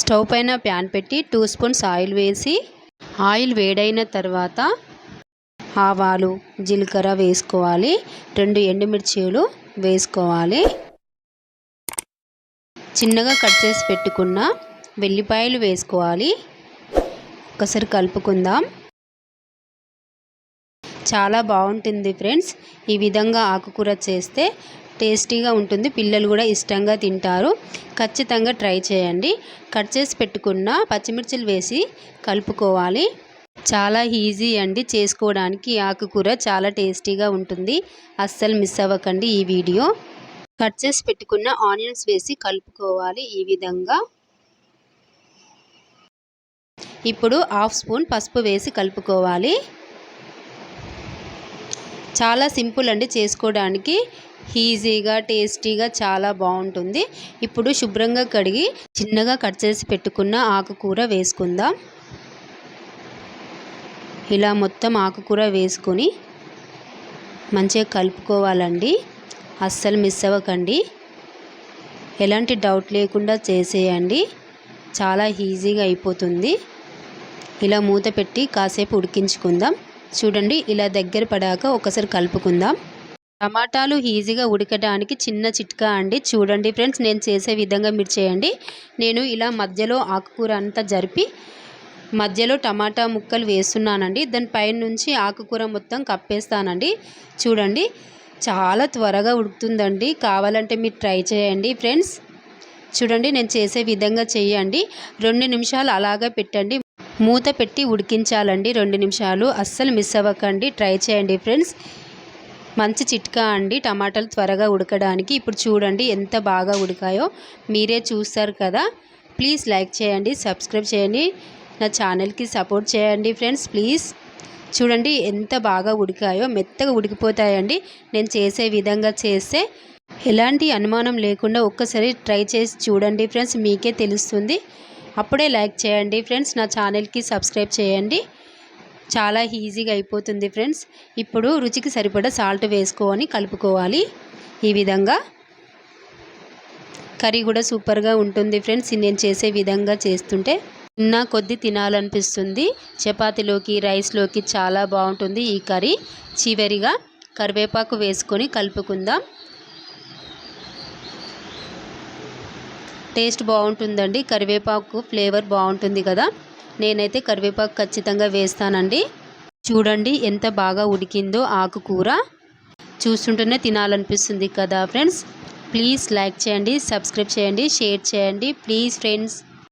Stove పైన pan పెట్టి two spoons oil వేసి ఆయిల్ వేడైన తర్వాత ఆవాలు జీలకర్ర వేసుకోవాలి. రెండు ఎండుమిర్చీలు వేసుకోవాలి. చిన్నగా కట్ చేసి పెట్టుకున్న వెల్లిపాయలు వేసుకోవాలి. ఒకసారి కలుపుకుందాం. చాలా బాగుంటుంది ఫ్రెండ్స్. ఈ విధంగా ఆకుకూర చేస్తే టేస్టీగా ఉంటుంది. పిల్లలు కూడా ఇష్టంగా తింటారు. ఖచ్చితంగా ట్రై చేయండి. కట్ చేసి పెట్టుకున్న పచ్చిమిర్చిలు వేసి కలుపుకోవాలి. చాలా ఈజీ అండి చేసుకోవడానికి. ఆకుకూర చాలా టేస్టీగా ఉంటుంది. అస్సలు మిస్ అవ్వకండి ఈ వీడియో. కట్ చేసి పెట్టుకున్న ఆనియన్స్ వేసి కలుపుకోవాలి ఈ విధంగా. ఇప్పుడు హాఫ్ స్పూన్ పసుపు వేసి కలుపుకోవాలి. చాలా సింపుల్ అండి చేసుకోవడానికి. ఈజీగా టేస్టీగా చాలా బాగుంటుంది. ఇప్పుడు శుభ్రంగా కడిగి చిన్నగా కట్ చేసి పెట్టుకున్న ఆకుకూర వేసుకుందాం. ఇలా మొత్తం ఆకుకూర వేసుకొని మంచిగా కలుపుకోవాలండి. అస్సలు మిస్ అవ్వకండి. ఎలాంటి డౌట్ లేకుండా చేసేయండి. చాలా ఈజీగా అయిపోతుంది. ఇలా మూత పెట్టి కాసేపు ఉడికించుకుందాం. చూడండి ఇలా దగ్గర పడాక ఒకసారి కలుపుకుందాం. టమాటాలు ఈజీగా ఉడకడానికి చిన్న చిట్కా అండి. చూడండి ఫ్రెండ్స్ నేను చేసే విధంగా మీరు చేయండి. నేను ఇలా మధ్యలో ఆకుకూర అంతా జరిపి మధ్యలో టమాటా ముక్కలు వేస్తున్నానండి. దాని పైన నుంచి ఆకుకూర మొత్తం కప్పేస్తానండి. చూడండి చాలా త్వరగా ఉడుకుతుందండి. కావాలంటే మీరు ట్రై చేయండి ఫ్రెండ్స్. చూడండి నేను చేసే విధంగా చేయండి. రెండు నిమిషాలు అలాగే పెట్టండి. మూత పెట్టి ఉడికించాలండి రెండు నిమిషాలు. అస్సలు మిస్ అవ్వకండి. ట్రై చేయండి ఫ్రెండ్స్. మంచి చిట్కా అండి. టమాటాలు త్వరగా ఉడకడానికి. ఇప్పుడు చూడండి ఎంత బాగా ఉడికాయో. మీరే చూస్తారు కదా. ప్లీజ్ లైక్ చేయండి సబ్స్క్రైబ్ చేయండి. నా ఛానల్కి సపోర్ట్ చేయండి ఫ్రెండ్స్ ప్లీజ్. చూడండి ఎంత బాగా ఉడికాయో. మెత్తగా ఉడికిపోతాయండి. నేను చేసే విధంగా చేస్తే ఎలాంటి అనుమానం లేకుండా ఒక్కసారి ట్రై చేసి చూడండి ఫ్రెండ్స్ మీకే తెలుస్తుంది. అప్పుడే లైక్ చేయండి ఫ్రెండ్స్ నా ఛానల్కి సబ్స్క్రైబ్ చేయండి. చాలా ఈజీగా అయిపోతుంది ఫ్రెండ్స్ ఇప్పుడు రుచికి సరిపడా సాల్ట్ వేసుకొని కలుపుకోవాలి. ఈ విధంగా కర్రీ కూడా సూపర్గా ఉంటుంది ఫ్రెండ్స్ నేను చేసే విధంగా చేస్తుంటే ఉన్న కొద్ది తినాలనిపిస్తుంది. చపాతీలోకి రైస్లోకి చాలా బాగుంటుంది ఈ కర్రీ. చివరిగా కరివేపాకు వేసుకొని కలుపుకుందాం. టేస్ట్ బాగుంటుందండి. కరివేపాకు ఫ్లేవర్ బాగుంటుంది కదా. నేనైతే కరివేపాకు ఖచ్చితంగా వేస్తానండి. చూడండి ఎంత బాగా ఉడికిందో ఆకుకూర. చూస్తుంటేనే తినాలనిపిస్తుంది కదా ఫ్రెండ్స్. ప్లీజ్ లైక్ చేయండి సబ్స్క్రైబ్ చేయండి షేర్ చేయండి. Please friends.